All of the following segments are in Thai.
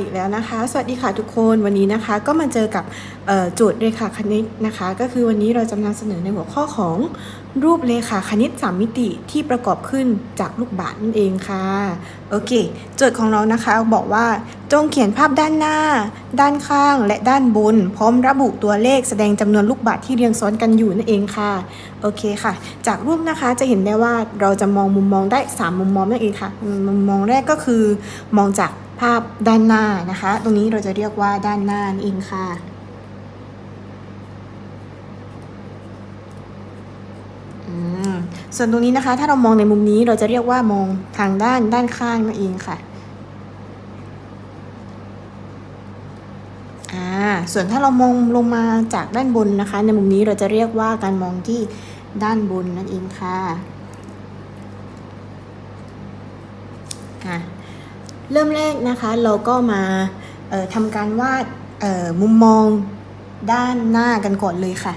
อีกแล้วนะคะ สวัสดีค่ะทุกคนวันนี้นะคะ ก็มาเจอกับจทย์เรขาคณิตนะคะ ก็คือวันนี้เราจะนำเสนอในหัวข้อของรูปเรขาคณิต 3 มิติที่ประกอบขึ้นจากลูกบาศก์นั่นเองค่ะโอเคโจทย์ของเรานะคะบอกว่าจงเขียนภาพด้านหน้า ด้านข้างและด้านบน พร้อมระบุตัวเลขแสดงจำนวนลูกบาศก์ที่เรียงซ้อนกันอยู่นั่นเองค่ะโอเคค่ะ จากรูปนะคะจะเห็นได้ว่าเราจะมองมุมมองได้ 3 มุมมองนั่นเองค่ะ มุมมองแรกก็คือมองจาก ภาพด้านหน้านะคะ ตรงนี้เราจะเรียกว่าด้านหน้านั่เองค่ะ ส่วนตรงนี้นะคะ ถ้าเรามองในมุมนี้เราจะเรียกว่ามองทางด้านด้านข้างนั่นเองค่ะอ่าส่วนถ้าเรามองลงมาจากด้านบนนะคะ ในมุมนี้เราจะเรียกว่าการมองที่ด้านบนนั่นเองค่ะ เริ่มแรกนะคะเราก็มาทำการวาดมุมมองด้านหน้ากันก่อนเลยค่ะ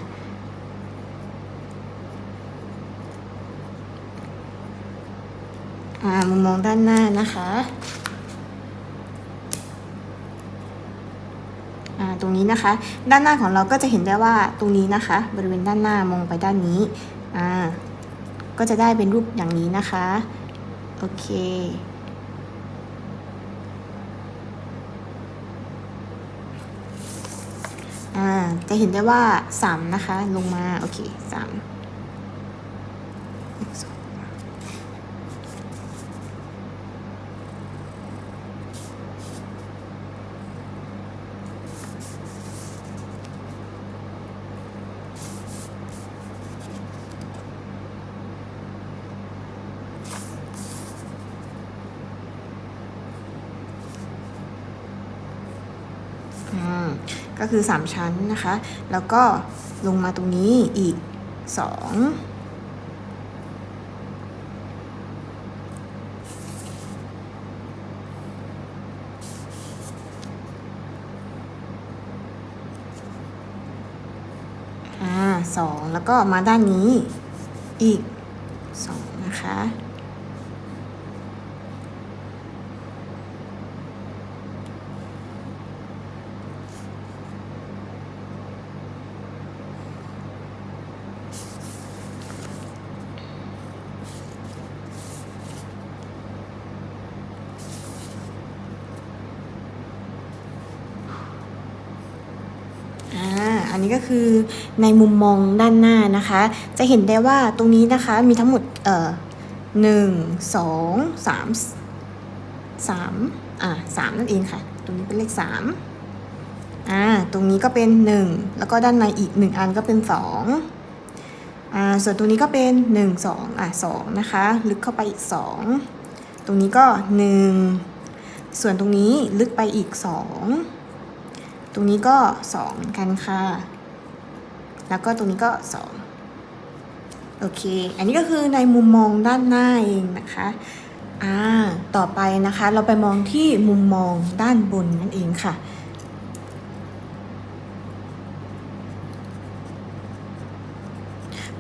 อ่ามุมมองด้านหน้านะคะอ่าตรงนี้นะคะ ด้านหน้าของเราก็จะเห็นได้ว่าตรงนี้นะคะ บริเวณด้านหน้ามองไปด้านนี้อ่าก็จะได้เป็นรูปอย่างนี้นะคะ โอเค อ่า จะเห็นได้ว่าสามนะคะ ลงมา โอเคสามอืม ก็คือ 3 ชั้นนะคะ แล้วก็ลงมาตรงนี้อีก2อ่าสองแล้วก็มาด้านนี้อีก2นะคะ อันนี้ก็คือในมุมมองด้านหน้านะคะ จะเห็นได้ว่าตรงนี้นะคะมีทั้งหมดเอ่อหนึ่งสองสามสามอ่าสามนั่นเองค่ะ ตรงนี้เป็นเลขสามอ่าตรงนี้ก็เป็นหนึ่งแล้วก็ด้านในอีกหนึ่งอันก็เป็นสองอ่าส่วนตรงนี้ก็เป็นหนึ่งสองอ่าสองนะคะ ลึกเข้าไปอีกสองตรงนี้ก็หนึ่งส่วนตรงนี้ลึกไปอีกสอง ตรงนี้ก็2เหมือนกันค่ะ แล้วก็ตรงนี้ก็2โอเค อันนี้ก็คือในมุมมองด้านหน้าเองนะคะอ่าต่อไปนะคะเราไปมองที่มุมมองด้านบนนั่นเองค่ะ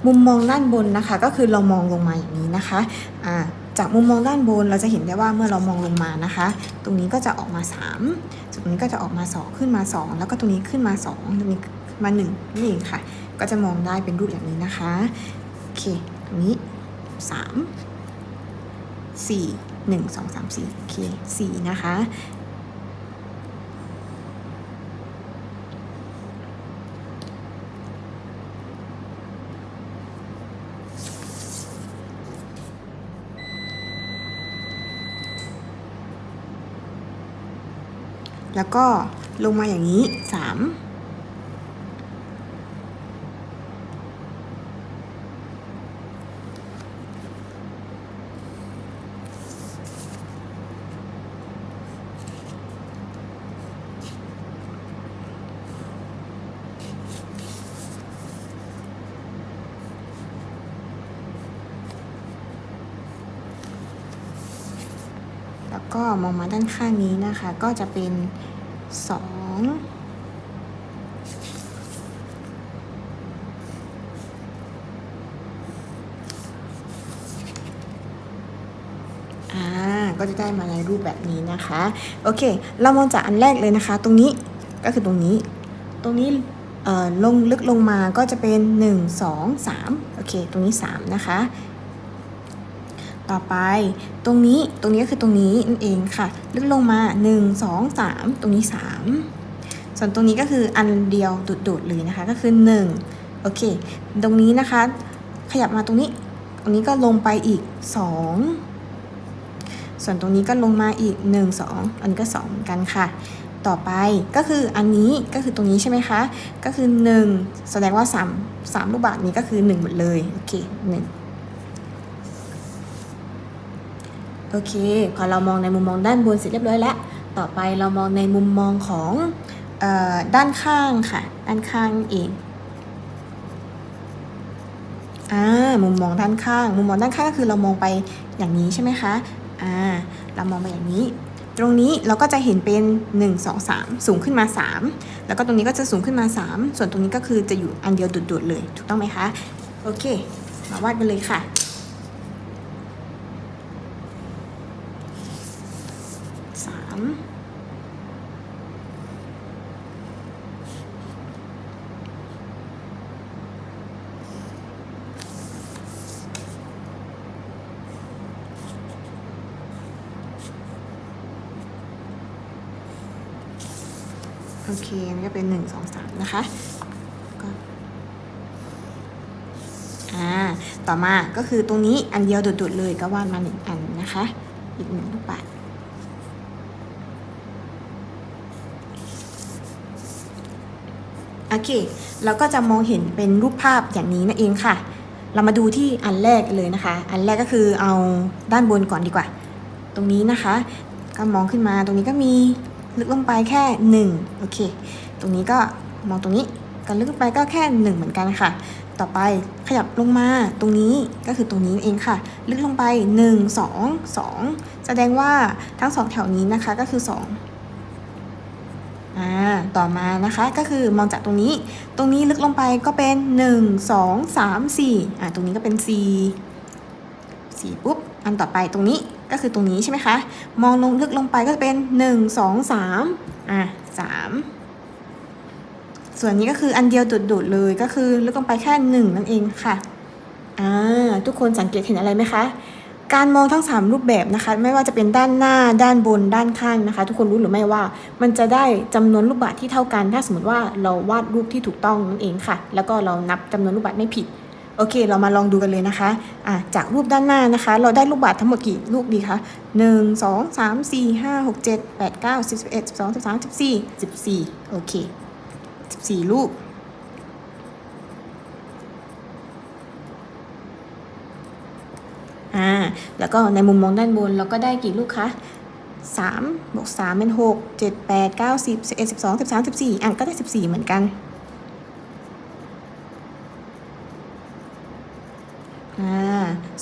มุมมองด้านบนนะคะ ก็คือเรามองลงมาอย่างนี้นะคะ อ่า จากมุมมองด้านบนเราจะเห็นได้ว่าเมื่อเรามองลงมานะคะ ตรงนี้ก็จะออกมา3ส่วนตรงนี้ก็จะออกมา 2 ขึ้นมา 2 แล้วก็ตรงนี้ขึ้นมา 2 ตรงนี้มา 1นั่นเองค่ะ ก็จะมองได้เป็นรูปอย่างนี้นะคะโอเคตรงนี้ 3 4 1 2 3 4โอเค4นะคะ แล้วก็ลงมาอย่างนี้ 3 ก็มองมาด้านข้างนี้นะคะ ก็จะเป็นสองอ่า ก็จะได้มาในรูปแบบนี้นะคะ โอเค เรามองจากอันแรกเลยนะคะ ตรงนี้ก็คือตรงนี้ ตรงนี้เอ่อลงลึกลงมาก็จะเป็น 1 2 3 โอเค ตรงนี้ 3 นะคะ ต่อไป ตรงนี้ตรงนี้ก็คือตรงนี้นั่นเองค่ะลึกลงมา 1 2 3 ตรงนี้ 3 ส่วนตรงนี้ก็คืออันเดียวโดดๆเลยนะคะก็คือ 1 โอเค ตรงนี้นะคะ ขยับมาตรงนี้ ตรงนี้ก็ลงไปอีก 2 ส่วนตรงนี้ก็ลงมาอีก 1 2 อันนี้ก็2เหมือนกันค่ะต่อไปก็คืออันนี้ก็คือตรงนี้ใช่ไหมคะ ก็คือ 1 แสดงว่า 3 3 ลูกบาศก์นี้ก็คือ 1 หมดเลย โอเค 1 โอเค พอเรามองในมุมมองด้านบนเสร็จเรียบร้อยแล้ว ต่อไปเรามองในมุมมองของออด้านข้างค่ะ ด้านข้างเองอ่ามุมมองด้านข้าง มุมมองด้านข้างก็คือเรามองไปอย่างนี้ใช่ไหมคะอ่าเรามองไปอย่างนี้ ตรงนี้เราก็จะเห็นเป็น 1 2 3 สูงขึ้นมา 3 แล้วก็ตรงนี้ก็จะสูงขึ้นมา 3 ส่วนตรงนี้ก็คือจะอยู่อันเดียวโดดๆเลย ถูกต้องไหมคะ โอเค มาวาดกันเลยค่ะ สามโอเคอันนี้ก็เป็นหนึ่งสองสามนะคะก็อ่าต่อมาก็คือตรงนี้อันเดียวโดดๆเลยก็วาดมาหนึ่งอันนะคะ อีกหนึ่งลูกปัดโอเคเราก็จะมองเห็นเป็นรูปภาพอย่างนี้นั่นเองค่ะ เรามาดูที่อันแรกเลยนะคะ อันแรกก็คือเอาด้านบนก่อนดีกว่า ตรงนี้นะคะ ก็มองขึ้นมาตรงนี้ก็มี ลึกลงไปแค่ 1 โอเค ตรงนี้ก็มองตรงนี้กันลึกลงไปก็แค่ 1 เหมือนกันค่ะ ต่อไปขยับลงมาตรงนี้ก็คือตรงนี้เองค่ะ ลึกลงไป 1 2 2 แสดงว่าทั้งสองแถวนี้นะคะก็คือ 2อ่า ต่อมานะคะก็คือมองจากตรงนี้ ตรงนี้ลึกลงไปก็เป็น 1 2 3 4อ่าตรงนี้ก็เป็น 4 4ปุ๊บ อันต่อไปตรงนี้ ก็คือตรงนี้ใช่ไหมคะ มองลงลึกลงไปก็จะเป็น 1 2 3อะ3ส่วนนี้ก็คืออันเดียวโดดๆเลยก็คือลึกลงไปแค่ 1 นั่นเองค่ะอ่าทุกคนสังเกตเห็นอะไรไหมคะ การมองทั้ง 3 รูปแบบนะคะ ไม่ว่าจะเป็นด้านหน้าด้านบนด้านข้างนะคะ ทุกคนรู้หรือไม่ว่า มันจะได้จำนวนลูกบาศก์ที่เท่ากัน ถ้าสมมติว่าเราวาดรูปที่ถูกต้องนั่นเองค่ะ แล้วก็เรานับจำนวนลูกบาศก์ไม่ผิด โอเค เรามาลองดูกันเลยนะคะะจากรูปด้านหน้านะคะ เราได้ลูกบาศก์ทั้งหมดกี่ลูกดีคะหนึ่งสองสามสี่ห้าหกเจ็ดแปดเก้าสิบเอ็ดสิบสองสิบสามสิบสี่สิบสี่โอเคสิบสี่ลูก อ่า แล้วก็ในมุมมองด้านบนเราก็ได้กี่ลูกคะสามบวกสามเป็นหกเจ็ดแปดเก้าสิบเอ็ดสิบสองสิบสามสิบสี่อะก็ได้สิบสี่เหมือนกัน อ่า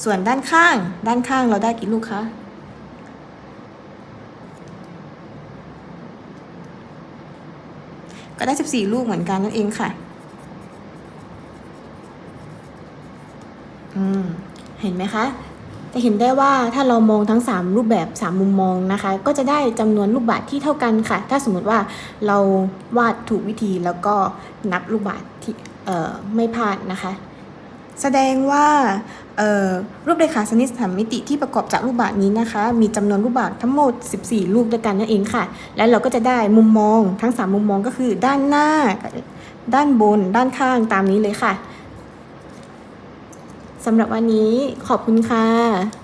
ส่วนด้านข้าง ด้านข้างเราได้กี่ลูกคะก็ได้ 14 ลูกเหมือนกันนั่นเองค่ะ อืม เห็นไหมคะ จะเห็นได้ว่าถ้าเรามองทั้ง 3 รูปแบบ 3 มุมมองนะคะ ก็จะได้จำนวนลูกบาศก์ที่เท่ากันค่ะ ถ้าสมมติว่าเราวาดถูกวิธีแล้วก็นับลูกบาศก์ที่ เอ่อ ไม่พลาดนะคะ แสดงว่า รูปเรขาสนิทสามมิติที่ประกอบจากรูปบาศก์นี้นะคะ มีจำนวนรูปบาศก์ทั้งหมด 14 รูปด้วยกันนั่นเองค่ะ และเราก็จะได้มุมมองทั้ง 3 มุมมองก็คือ ด้านหน้า ด้านบน ด้านข้างตามนี้เลยค่ะสำหรับวันนี้ขอบคุณค่ะ